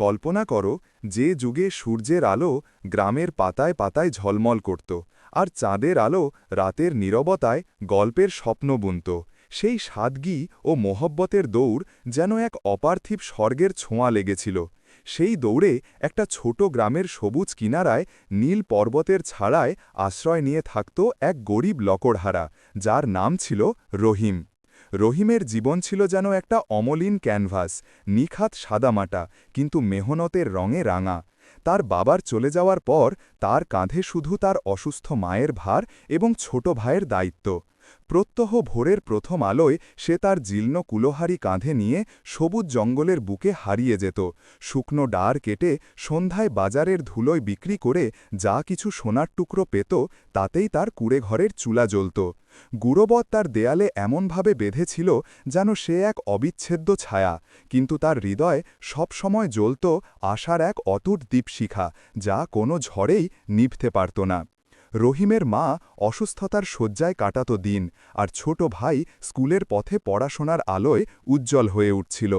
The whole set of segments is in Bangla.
কল্পনা করো যে যুগে সূর্যের আলো গ্রামের পাতায় পাতায় ঝলমল করত, আর চাঁদের আলো রাতের নীরবতায় গল্পের স্বপ্ন বুনত। সেই সাদগি ও মোহব্বতের দৌড় যেন এক অপার্থিব স্বর্গের ছোঁয়া লেগেছিল। সেই দৌড়ে একটা ছোট গ্রামের সবুজ কিনারায় নীল পর্বতের ছাড়ায় আশ্রয় নিয়ে থাকত এক গরিব লকড়হারা, যার নাম ছিল রহিম। রহিমের জীবন ছিল যেন একটা অমলিন ক্যানভাস, নিখাত সাদামাটা কিন্তু মেহনতের রঙে রাঙা। তার বাবার চলে যাওয়ার পর তার কাঁধে শুধু তার অসুস্থ মায়ের ভার এবং ছোট ভাইয়ের দায়িত্ব। প্রত্যহ ভোরের প্রথম আলোয় সে তার জীর্ণ কুলোহারি কাঁধে নিয়ে সবুজ জঙ্গলের বুকে হারিয়ে যেত। শুকনো ডার কেটে সন্ধ্যায় বাজারের ধুলোয় বিক্রি করে যা কিছু সোনার টুকরো পেত, তাতেই তার কুড়েঘরের চুলা জ্বলত। গুরবত তার দেয়ালে এমনভাবে বেঁধেছিল যেন সে এক অবিচ্ছেদ্য ছায়া, কিন্তু তার হৃদয় সবসময় জ্বলত আশার এক অতুট দীপশিখা যা কোনো ঝড়েই নিভতে পারত না। রহিমের মা অসুস্থতার শয্যায় কাটাত দিন আর ছোট ভাই স্কুলের পথে পড়াশোনার আলোয় উজ্জ্বল হয়ে উঠছিল।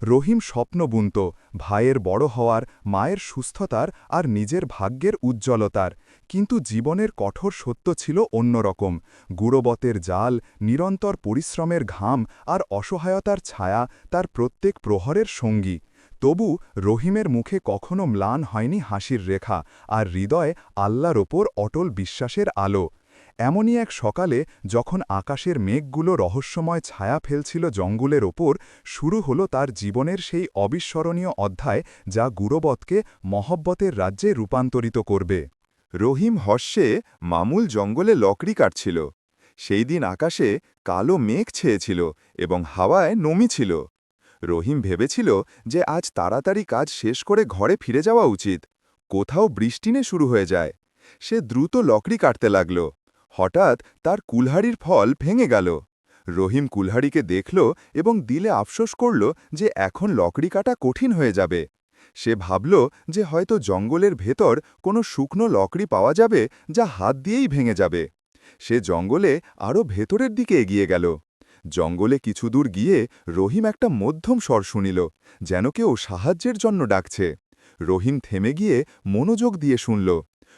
রহিম স্বপ্ন বুনত, ভাইয়ের বড় হওয়ার, মায়ের সুস্থতার আর নিজের ভাগ্যের উজ্জ্বলতার। কিন্তু জীবনের কঠোর সত্য ছিল অন্যরকম। গুড়বতের জাল, নিরন্তর পরিশ্রমের ঘাম আর অসহায়তার ছায়া তার প্রত্যেক প্রহরের সঙ্গী। তবু রহিমের মুখে কখনো ম্লান হয়নি হাসির রেখা আর হৃদয়ে আল্লাহর ওপর অটল বিশ্বাসের আলো। এমনই এক সকালে যখন আকাশের মেঘগুলো রহস্যময় ছায়া ফেলছিল জঙ্গলের ওপর, শুরু হলো তার জীবনের সেই অবিস্মরণীয় অধ্যায় যা গুরবতকে মহব্বতের রাজ্যে রূপান্তরিত করবে। রহিম হর্ষে মামুল জঙ্গলে লকড়ি কাটছিল। সেই দিন আকাশে কালো মেঘ ছেয়েছিল এবং হাওয়ায় নমি ছিল। রহিম ভেবেছিল যে আজ তাড়াতাড়ি কাজ শেষ করে ঘরে ফিরে যাওয়া উচিত। কোথাও বৃষ্টিনে শুরু হয়ে যায়। সে দ্রুত লকড়ি কাটতে লাগল। হঠাৎ তার কুলহাড়ির ফল ভেঙে গেল। রহিম কুলহাড়িকে দেখল এবং দিলে আফসোস করল যে এখন লকড়ি কাটা কঠিন হয়ে যাবে। সে ভাবল যে হয়তো জঙ্গলের ভেতর কোনো শুকনো লকড়ি পাওয়া যাবে যা হাত দিয়েই ভেঙে যাবে। সে জঙ্গলে আরও ভেতরের দিকে এগিয়ে গেল। জঙ্গলে কিছু দূর গিয়ে রহিম একটা মধ্যম স্বর শুনিল, যেন কেউ সাহায্যের জন্য ডাকছে। রহিম থেমে গিয়ে মনোযোগ দিয়ে শুনল।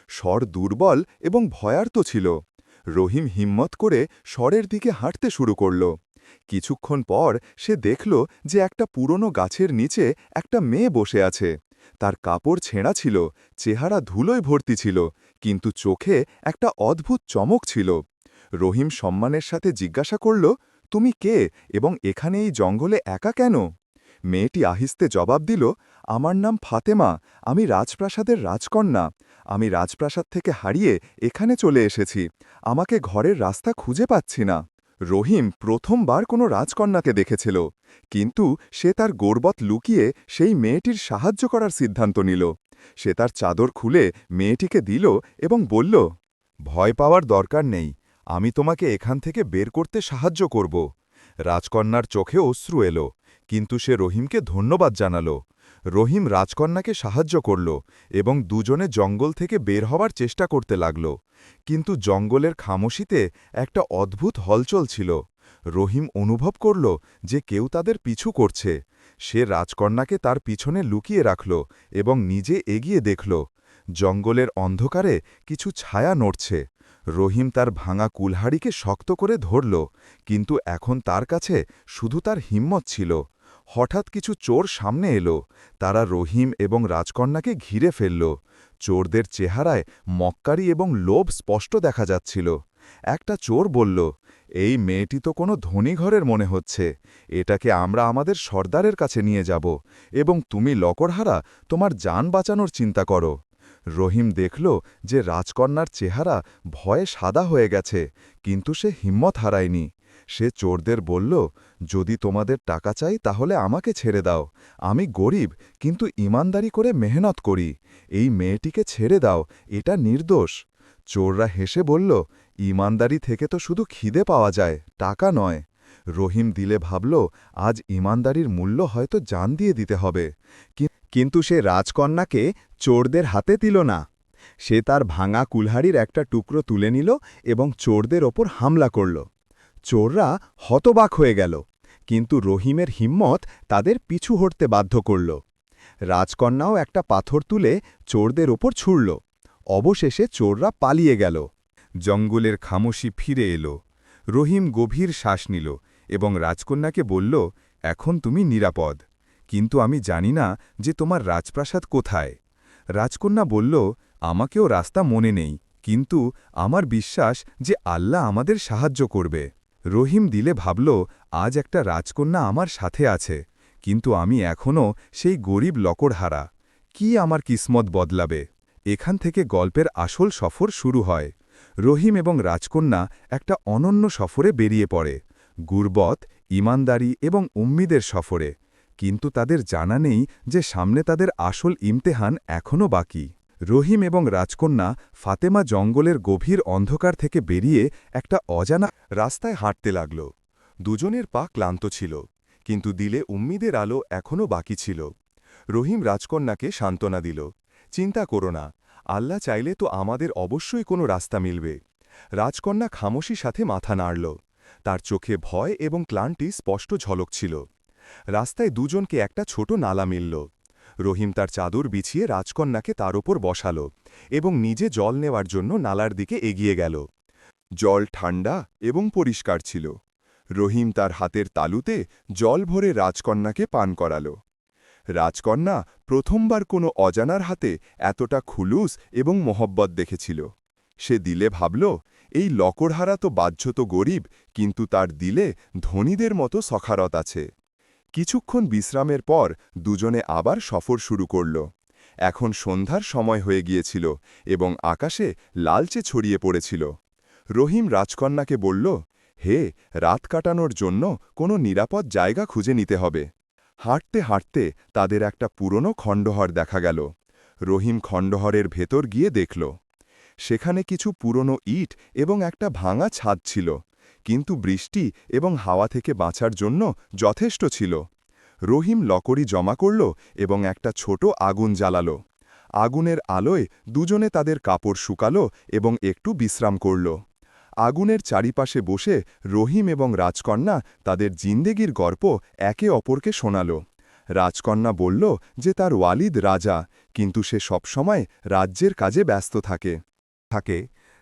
স্বর দুর্বল এবং ভয়ার্ত ছিল। রহিম হিম্মত করে স্বরের দিকে হাঁটতে শুরু করল। কিছুক্ষণ পর সে দেখল যে একটা পুরনো গাছের নিচে একটা মেয়ে বসে আছে। তার কাপড় ছেঁড়া ছিল, চেহারা ধুলোয় ভর্তি ছিল, কিন্তু চোখে একটা অদ্ভুত চমক ছিল। রহিম সম্মানের সাথে জিজ্ঞাসা করল তুমি কে এবং এখানে এই জঙ্গলে একা কেন? মেয়েটি আহিস্তে জবাব দিল, আমার নাম ফাতেমা, আমি রাজপ্রাসাদের রাজকন্যা। আমি রাজপ্রাসাদ থেকে হারিয়ে এখানে চলে এসেছি। আমাকে ঘরের রাস্তা খুঁজে পাচ্ছি না। রহিম প্রথমবার কোনো রাজকন্যাকে দেখেছিল, কিন্তু সে তার গোরবত লুকিয়ে সেই মেয়েটির সাহায্য করার সিদ্ধান্ত নিল। সে তার চাদর খুলে মেয়েটিকে দিল এবং বলল, ভয় পাওয়ার দরকার নেই। আমি তোমাকে এখান থেকে বের করতে সাহায্য করব। রাজকন্যার চোখে অশ্রু এলো, কিন্তু সে রহিমকে ধন্যবাদ জানাল। রহিম রাজকন্যাকে সাহায্য করল এবং দুজনে জঙ্গল থেকে বের হওয়ার চেষ্টা করতে লাগল। কিন্তু জঙ্গলের খামোশিতে একটা অদ্ভুত হলচল ছিল। রহিম অনুভব করল যে কেউ তাদের পিছু করছে। সে রাজকন্যাকে তার পিছনে লুকিয়ে রাখল এবং নিজে এগিয়ে দেখল। জঙ্গলের অন্ধকারে কিছু ছায়া নড়ছে। রহিম তার ভাঙা কুলহাড়িকে শক্ত করে ধরল, কিন্তু এখন তার কাছে শুধু তার হিম্মত ছিল। হঠাৎ কিছু চোর সামনে এলো। তারা রহিম এবং রাজকন্যাকে ঘিরে ফেলল। চোরদের চেহারায় মক্কারি এবং লোভ স্পষ্ট দেখা যাচ্ছিল। একটা চোর বলল, এই মেয়েটি তো কোনো ধনী ঘরের মনে হচ্ছে। এটাকে আমরা আমাদের সর্দারের কাছে নিয়ে যাব এবং তুমি লকড়হারা তোমার যান বাঁচানোর চিন্তা করো। রহিম দেখল যে রাজকন্যার চেহারা ভয়ে সাদা হয়ে গেছে, কিন্তু সে হিম্মত হারায়নি। সে চোরদের বলল, যদি তোমাদের টাকা চাই তাহলে আমাকে ছেড়ে দাও। আমি গরিব, কিন্তু ইমানদারি করে মেহনত করি। এই মেয়েটিকে ছেড়ে দাও, এটা নির্দোষ। চোররা হেসে বলল ইমানদারি থেকে তো শুধু খিদে পাওয়া যায়, টাকা নয়। রহিম দিলে ভাবল, আজ ইমানদারির মূল্য হয়তো জান দিয়ে দিতে হবে। কিন্তু সে রাজকন্যাকে চোরদের হাতে দিল না। সে তার ভাঙা কুলহাড়ির একটা টুকরো তুলে নিল এবং চোরদের ওপর হামলা করল। চোররা হতবাক হয়ে গেল, কিন্তু রহিমের হিম্মত তাদের পিছু হটতে বাধ্য করল। রাজকন্যাও একটা পাথর তুলে চোরদের ওপর ছুড়ল। অবশেষে চোররা পালিয়ে গেল। জঙ্গলের খামোশি ফিরে এলো। রহিম গভীর শ্বাস নিল এবং রাজকন্যাকে বলল, এখন তুমি নিরাপদ। কিন্তু আমি জানি না যে তোমার রাজপ্রাসাদ কোথায়। রাজকন্যা বলল, আমাকেও রাস্তা মনে নেই, কিন্তু আমার বিশ্বাস যে আল্লাহ আমাদের সাহায্য করবে। রহিম দিলে ভাবল, আজ একটা রাজকন্যা আমার সাথে আছে, কিন্তু আমি এখনও সেই গরিব লকড়হারা। কি আমার কিসমত বদলাবে? এখান থেকে গল্পের আসল সফর শুরু হয়। রহিম এবং রাজকন্যা একটা অনন্য সফরে বেরিয়ে পড়ে গুরবত ইমানদারি এবং উম্মিদের সফরে। কিন্তু তাদের জানা নেই যে সামনে তাদের আসল ইমতেহান এখনও বাকি। রহিম এবং রাজকন্যা ফাতেমা জঙ্গলের গভীর অন্ধকার থেকে বেরিয়ে একটা অজানা রাস্তায় হাঁটতে লাগল। দুজনের পা ক্লান্ত ছিল, কিন্তু দিলে উম্মিদের আলো এখনও বাকি ছিল। রহিম রাজকন্যাকে সান্ত্বনা দিল, চিন্তা করো না, আল্লাহ চাইলে তো আমাদের অবশ্যই কোনো রাস্তা মিলবে। রাজকন্যা খামোশি সাথে মাথা নাড়ল। তার চোখে ভয় এবং ক্লান্তি স্পষ্ট ঝলক ছিল। রাস্তায় দুজনকে একটা ছোট নালা মিলল। রহিম তার চাদর বিছিয়ে রাজকন্যাকে তার ওপর বসাল এবং নিজে জল নেওয়ার জন্য নালার দিকে এগিয়ে গেল। জল ঠান্ডা এবং পরিষ্কার ছিল। রহিম তার হাতের তালুতে জল ভরে রাজকন্যাকে পান করাল। রাজকন্যা প্রথমবার কোনো অজানার হাতে এতটা খুলুস এবং মোহব্বত দেখেছিল। সে দিলে ভাবল, এই লকড়হারা তো বাহ্যত গরিব, কিন্তু তার দিলে ধনীদের মতো সখারত আছে। কিছুক্ষণ বিশ্রামের পর দুজনে আবার সফর শুরু করল। এখন সন্ধ্যার সময় হয়ে গিয়েছিল এবং আকাশে লালচে ছড়িয়ে পড়েছিল। রহিম রাজকন্যাকে বলল, হে, রাত কাটানোর জন্য কোনো নিরাপদ জায়গা খুঁজে নিতে হবে। হাঁটতে হাঁটতে তাদের একটা পুরনো খণ্ডহর দেখা গেল। রহিম খণ্ডহরের ভেতর গিয়ে দেখল, সেখানে কিছু পুরনো ইট এবং একটা ভাঙা ছাদ ছিল। কিন্তু বৃষ্টি এবং হাওয়া থেকে বাঁচার জন্য যথেষ্ট ছিল। রহিম লকড়ি জমা করল এবং একটা ছোট আগুন জ্বালাল। আগুনের আলোয় দুজনে তাদের কাপড় শুকালো এবং একটু বিশ্রাম করল। আগুনের চারিপাশে বসে রহিম এবং রাজকন্যা তাদের জিন্দেগির গল্প একে অপরকে শোনাল। রাজকন্যা বলল যে তার ওয়ালিদ রাজা, কিন্তু সে সবসময় রাজ্যের কাজে ব্যস্ত থাকে। থাকে।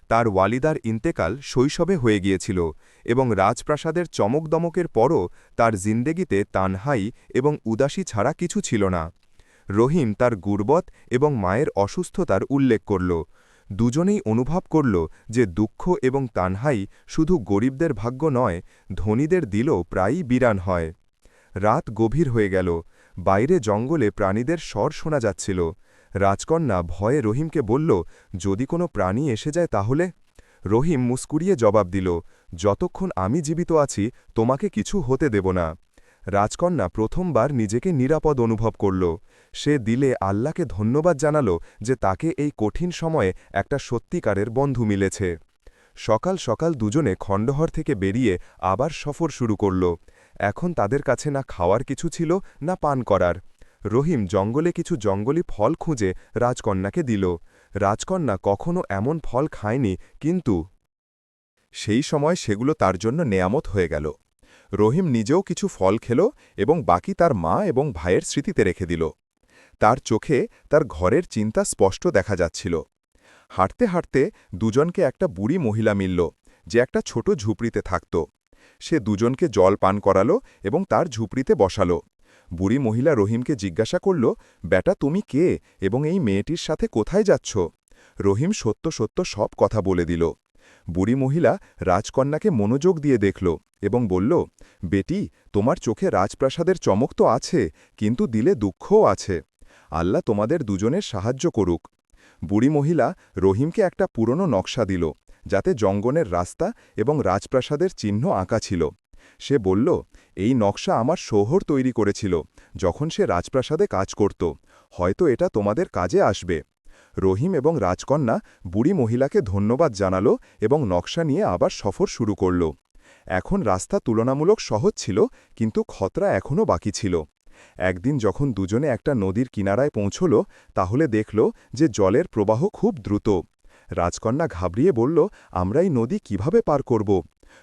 তার ওয়ালিদার ইন্তেকাল শৈশবে হয়ে গিয়েছিল এবং রাজপ্রাসাদের চমকদমকের পরও তার জিন্দেগিতে তানহাই এবং উদাসী ছাড়া কিছু ছিল না। রহিম তার গুরবত এবং মায়ের অসুস্থতার উল্লেখ করল। দুজনেই অনুভব করল যে দুঃখ এবং তানহাই শুধু গরিবদের ভাগ্য নয়, ধনীদের দিলও প্রায়ই বিরান হয়। রাত গভীর হয়ে গেল। বাইরে জঙ্গলে প্রাণীদের স্বর শোনা যাচ্ছিল। রাজকন্যা ভয়ে রহিমকে বলল, যদি কোনো প্রাণী এসে যায় তাহলে? রহিম মুস্কুরিয়ে জবাব দিল, যতক্ষণ আমি জীবিত আছি, তোমাকে কিছু হতে দেব না। রাজকন্যা প্রথমবার নিজেকে নিরাপদ অনুভব করল। সে দিলে আল্লাহকে ধন্যবাদ জানাল যে তাকে এই কঠিন সময়ে একটা সত্যিকারের বন্ধু মিলেছে। সকাল সকাল দুজনে খণ্ডহর থেকে বেরিয়ে আবার সফর শুরু করল। এখন তাদের কাছে না খাওয়ার কিছু ছিল, না পান করার। রহিম জঙ্গলে কিছু জঙ্গলি ফল খুঁজে রাজকন্যাকে দিল। রাজকন্যা কখনো এমন ফল খায়নি, কিন্তু সেই সময় সেগুলো তার জন্য নেয়ামত হয়ে গেল। রহিম নিজেও কিছু ফল খেল এবং বাকি তার মা এবং ভাইয়ের স্মৃতিতে রেখে দিল। তার চোখে তার ঘরের চিন্তা স্পষ্ট দেখা যাচ্ছিল। হাঁটতে হাঁটতে দুজনকে একটা বুড়ি মহিলা মিলল, যে একটা ছোট ঝুপড়িতে থাকত। সে দুজনকে জল পান করালো এবং তার ঝুপড়িতে বসালো। বুড়ি মহিলা রহিমকে জিজ্ঞাসা করল, বেটা, তুমি কে এবং এই মেয়েটির সাথে কোথায় যাচ্ছ? রহিম সত্য সত্য সব কথা বলে দিল। বুড়ি মহিলা রাজকন্যাকে মনোযোগ দিয়ে দেখল এবং বলল, বেটি, তোমার চোখে রাজপ্রাসাদের চমক তো আছে, কিন্তু দিলে দুঃখও আছে। আল্লাহ তোমাদের দুজনের সাহায্য করুক। বুড়ি মহিলা রহিমকে একটা পুরনো নকশা দিল, যাতে জঙ্গনের রাস্তা এবং রাজপ্রাসাদের চিহ্ন আঁকা ছিল। সে বলল, এই নকশা আমার শোহর তৈরি করেছিল, যখন সে রাজপ্রাসাদে কাজ করত। হয়তো এটা তোমাদের কাজে আসবে। রহিম এবং রাজকন্যা বুড়ি মহিলাকে ধন্যবাদ জানাল এবং নকশা নিয়ে আবার সফর শুরু করল। এখন রাস্তা তুলনামূলক সহজ ছিল, কিন্তু খতরা এখনও বাকি ছিল। একদিন যখন দুজনে একটা নদীর কিনারায় পৌঁছল, তাহলে দেখল যে জলের প্রবাহ খুব দ্রুত। রাজকন্যা ঘাবড়িয়ে বলল, আমরা এই নদী কীভাবে পার করব?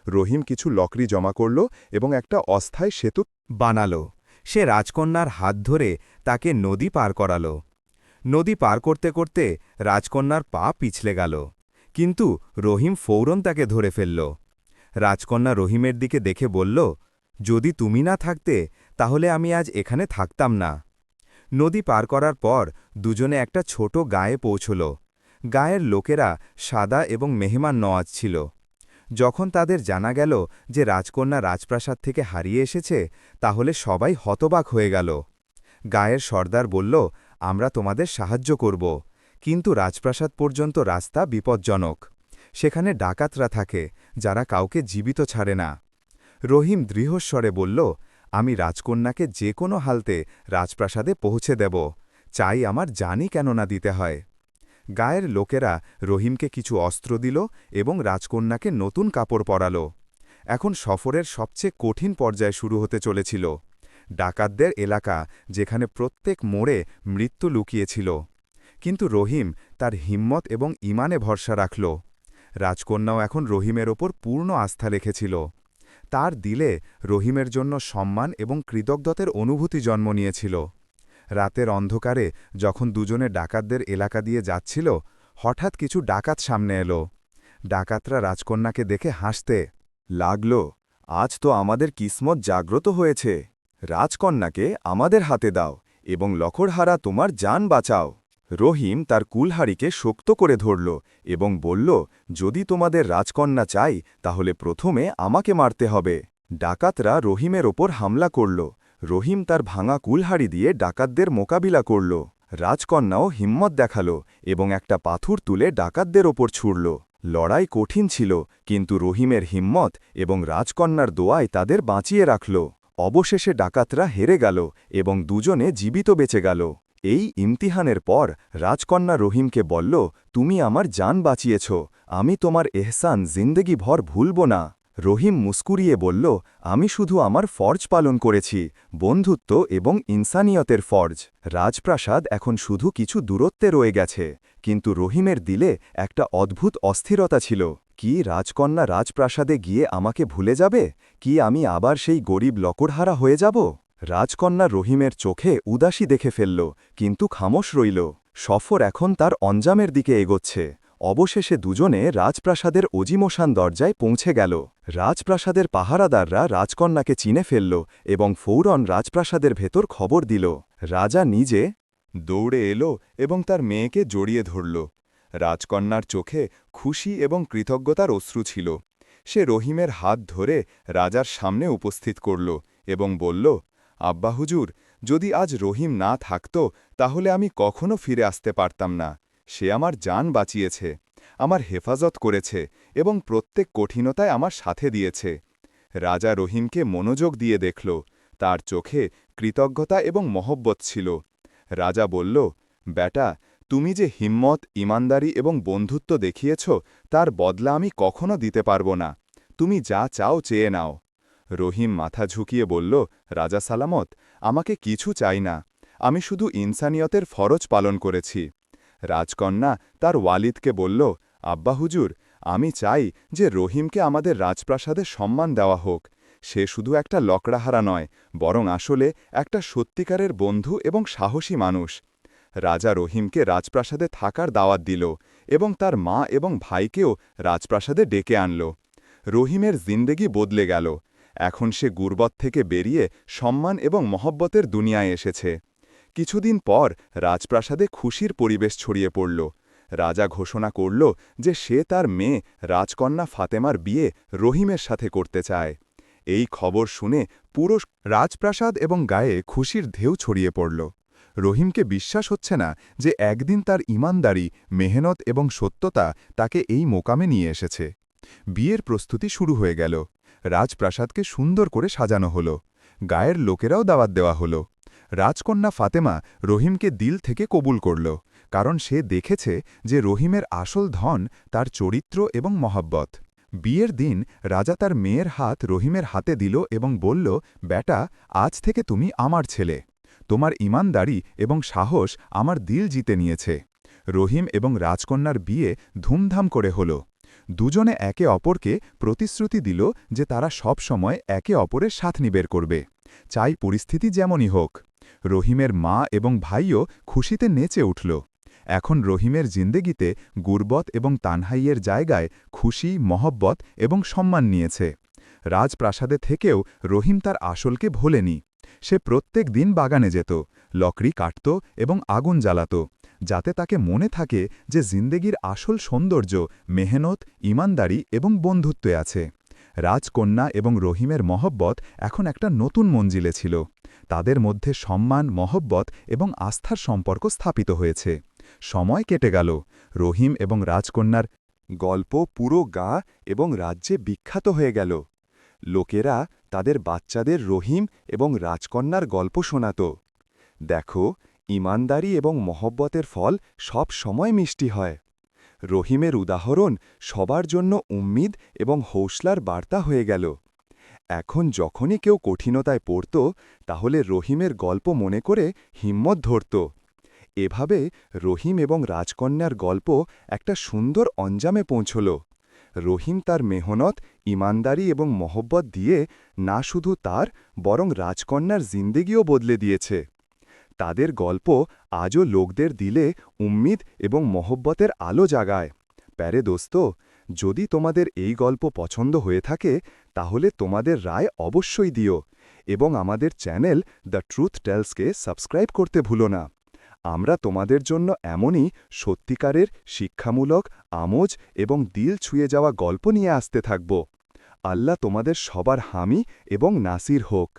রহিম কিছু লকড়ি জমা করল এবং একটা অস্থায়ী সেতু বানাল। সে রাজকন্যার হাত ধরে তাকে নদী পার করাল। নদী পার করতে করতে রাজকন্যার পা পিছলে গেল। কিন্তু রহিম ফৌরন তাকে ধরে ফেলল। রাজকন্যা রহিমের দিকে দেখে বলল, যদি তুমি না থাকতে, তাহলে আমি আজ এখানে থাকতাম না। নদী পার করার পর দুজনে একটা ছোট গায়ে পৌঁছল। গায়ের লোকেরা সাদা এবং মেহমান নওয়াজ ছিল। যখন তাদের জানা গেল যে রাজকন্যা রাজপ্রাসাদ থেকে হারিয়ে এসেছে, তাহলে সবাই হতবাক হয়ে গেল। গায়ের সর্দার বলল, আমরা তোমাদের সাহায্য করব। কিন্তু রাজপ্রাসাদ পর্যন্ত রাস্তা বিপজ্জনক। সেখানে ডাকাতরা থাকে, যারা কাউকে জীবিত ছাড়ে না। রহিম দৃঢ়স্বরে বলল, আমি রাজকন্যাকে যে কোনো হালতে রাজপ্রাসাদে পৌঁছে দেব। চাই আমার জানি কেন না দিতে হয়। গায়ের লোকেরা রহিমকে কিছু অস্ত্র দিল এবং রাজকন্যাকে নতুন কাপড় পরাল। এখন সফরের সবচেয়ে কঠিন পর্যায় শুরু হতে চলেছিল। ডাকাতদের এলাকা, যেখানে প্রত্যেক মোড়ে মৃত্যু লুকিয়েছিল। কিন্তু রহিম তার হিম্মত এবং ইমানে ভরসা রাখল। রাজকন্যাও এখন রহিমের ওপর পূর্ণ আস্থা রেখেছিল। তার দিলে রহিমের জন্য সম্মান এবং কৃতজ্ঞতার অনুভূতি জন্ম নিয়েছিল। রাতের অন্ধকারে যখন দুজনে ডাকাতদের এলাকা দিয়ে যাচ্ছিল, হঠাৎ কিছু ডাকাত সামনে এলো। ডাকাতরা রাজকন্যাকে দেখে হাসতে লাগল, আজ তো আমাদের কিসমত জাগ্রত হয়েছে। রাজকন্যাকে আমাদের হাতে দাও এবং লখড়হারা তোমার যান বাঁচাও। রহিম তার কুলহারিকে শক্ত করে ধরল এবং বলল, যদি তোমাদের রাজকন্যা চাই, তাহলে প্রথমে আমাকে মারতে হবে। ডাকাতরা রহিমের ওপর হামলা করল। রহিম তার ভাঙা কুলহাড়ি দিয়ে ডাকাতদের মোকাবিলা করল। রাজকন্যাও হিম্মত দেখাল এবং একটা পাথর তুলে ডাকাতদের ওপর ছুড়ল। লড়াই কঠিন ছিল, কিন্তু রহিমের হিম্মত এবং রাজকন্যার দোয়ায় তাদের বাঁচিয়ে রাখল। অবশেষে ডাকাতরা হেরে গেল এবং দুজনে জীবিত বেঁচে গেল। এই ইমতিহানের পর রাজকন্যা রহিমকে বলল, তুমি আমার জান বাঁচিয়েছ, আমি তোমার এহসান জিন্দেগি ভর ভুলব না। রহিম মুস্কুরিয়ে বলল, আমি শুধু আমার ফর্জ পালন করেছি, বন্ধুত্ব এবং ইনসানিয়তের ফর্জ। রাজপ্রাসাদ এখন শুধু কিছু দূরত্বে রয়ে গেছে। কিন্তু রহিমের দিলে একটা অদ্ভুত অস্থিরতা ছিল। কি রাজকন্যা রাজপ্রাসাদে গিয়ে আমাকে ভুলে যাবে? কি আমি আবার সেই গরিব লকড়হারা হয়ে যাব? রাজকন্যা রহিমের চোখে উদাসী দেখে ফেলল, কিন্তু খামোশ রইল। সফর এখন তার অঞ্জামের দিকে এগোচ্ছে। অবশেষে দুজনে রাজপ্রাসাদের অজিমোশান দরজায় পৌঁছে গেল। রাজপ্রাসাদের পাহারাদাররা রাজকন্যাকে চিনে ফেলল এবং ফৌরন রাজপ্রাসাদের ভেতর খবর দিল। রাজা নিজে দৌড়ে এলো এবং তার মেয়েকে জড়িয়ে ধরল। রাজকন্যার চোখে খুশি এবং কৃতজ্ঞতার অশ্রু ছিল। সে রহিমের হাত ধরে রাজার সামনে উপস্থিত করল এবং বলল, আব্বা হুজুর, যদি আজ রহিম না থাকত, তাহলে আমি কখনো ফিরে আসতে পারতাম না। সে আমার জান বাঁচিয়েছে, আমার হেফাজত করেছে এবং প্রত্যেক কঠিনতায় আমার সাথে দিয়েছে। রাজা রহিমকে মনোযোগ দিয়ে দেখল, তার চোখে কৃতজ্ঞতা এবং মহব্বত ছিল। রাজা বলল বেটা তুমি যে হিম্মত, ইমানদারি এবং বন্ধুত্ব দেখিয়েছ, তার বদলা আমি কখনো দিতে পারব না। তুমি যা চাও চেয়ে নাও। রহিম মাথা ঝুঁকিয়ে বলল, রাজা সালামত, আমাকে কিছু চাই না। আমি শুধু ইনসানিয়তের ফরজ পালন করেছি। রাজকন্যা তার ওয়ালিদকে বলল, আব্বা হুজুর, আমি চাই যে রহিমকে আমাদের রাজপ্রাসাদে সম্মান দেওয়া হোক। সে শুধু একটা লকড়াহারা নয়, বরং আসলে একটা সত্যিকারের বন্ধু এবং সাহসী মানুষ। রাজা রহিমকে রাজপ্রাসাদে থাকার দাওয়াত দিল এবং তার মা এবং ভাইকেও রাজপ্রাসাদে ডেকে আনল। রহিমের জিন্দেগি বদলে গেল। এখন সে গুরবত থেকে বেরিয়ে সম্মান এবং মহব্বতের দুনিয়ায় এসেছে। কিছুদিন পর রাজপ্রাসাদে খুশির পরিবেশ ছড়িয়ে পড়ল। রাজা ঘোষণা করল যে সে তার মেয়ে, রাজকন্যা ফাতেমার বিয়ে রহিমের সাথে করতে চায়। এই খবর শুনে পুরো রাজপ্রাসাদ এবং গায়ে খুশির ঢেউ ছড়িয়ে পড়ল। রহিমকে বিশ্বাস হচ্ছে না যে একদিন তার ইমানদারি, মেহনত এবং সত্যতা তাকে এই মোকামে নিয়ে এসেছে। বিয়ের প্রস্তুতি শুরু হয়ে গেল। রাজপ্রাসাদকে সুন্দর করে সাজানো হল। গায়ের লোকেরাও দাওয়াত দেওয়া হল। রাজকন্যা ফাতেমা রহিমকে দিল থেকে কবুল করল, কারণ সে দেখেছে যে রহিমের আসল ধন তার চরিত্র এবং মহাব্বত। বিয়ের দিন রাজা তার মেয়ের হাত রহিমের হাতে দিল এবং বলল, বেটা, আজ থেকে তুমি আমার ছেলে। তোমার ইমানদারি এবং সাহস আমার দিল জিতে নিয়েছে রহিম এবং রাজকন্যার বিয়ে ধুমধাম করে হল। দুজনে একে অপরকে প্রতিশ্রুতি দিল যে তারা সব সময় একে অপরের সাথ নিবের করবে। চাই পরিস্থিতি যেমনই হোক। রহিমের মা এবং ভাইও খুশিতে নেচে উঠল। এখন রহিমের জিন্দেগিতে গুরবত এবং তানহাইয়ের জায়গায় খুশি, মহব্বত এবং সম্মান নিয়েছে। রাজপ্রাসাদে থেকেও রহিম তার আসলকে ভোলেনি। সে প্রত্যেক দিন বাগানে যেত, লকড়ি কাটত এবং আগুন জ্বালাত, যাতে তাকে মনে থাকে যে জিন্দেগির আসল সৌন্দর্য, মেহনত, ইমানদারি এবং বন্ধুত্বে আছে। রাজকন্যা এবং রহিমের মহব্বত এখন একটা নতুন মঞ্জিলে ছিল। তাদের মধ্যে সম্মান, মহব্বত এবং আস্থার সম্পর্ক স্থাপিত হয়েছে। সময় কেটে গেল। রহিম এবং রাজকন্যার গল্প পুরো গা এবং রাজ্যে বিখ্যাত হয়ে গেল। লোকেরা তাদের বাচ্চাদের রহিম এবং রাজকন্যার গল্প শোনাত। দেখো, ইমানদারি এবং মহব্বতের ফল সব সময় মিষ্টি হয়। রহিমের উদাহরণ সবার জন্য উম্মিদ এবং হৌসলার বার্তা হয়ে গেল। এখন যখনই কেউ কঠিনতায় পড়ত, তাহলে রহিমের গল্প মনে করে হিম্মত ধরত। এভাবে রহিম এবং রাজকন্যার গল্প একটা সুন্দর অঞ্জামে পৌঁছল। রহিম তার মেহনত, ইমানদারি এবং মহব্বত দিয়ে না শুধু তার, বরং রাজকন্যার জিন্দেগিও বদলে দিয়েছে। তাদের গল্প আজও লোকদের দিলে উম্মিদ এবং মহব্বতের আলো জাগায়। প্যারে দোস্ত, যদি তোমাদের এই গল্প পছন্দ হয়ে থাকে তাহলে তোমাদের রায় অবশ্যই দিও এবং আমাদের চ্যানেল দ্য ট্রুথ টেলসকে সাবস্ক্রাইব করতে ভুলো না। আমরা তোমাদের জন্য এমনই সত্যিকারের, শিক্ষামূলক, আমোজ এবং দিল ছুঁয়ে যাওয়া গল্প নিয়ে আসতে থাকব। আল্লাহ তোমাদের সবার হামি এবং নাসির হোক।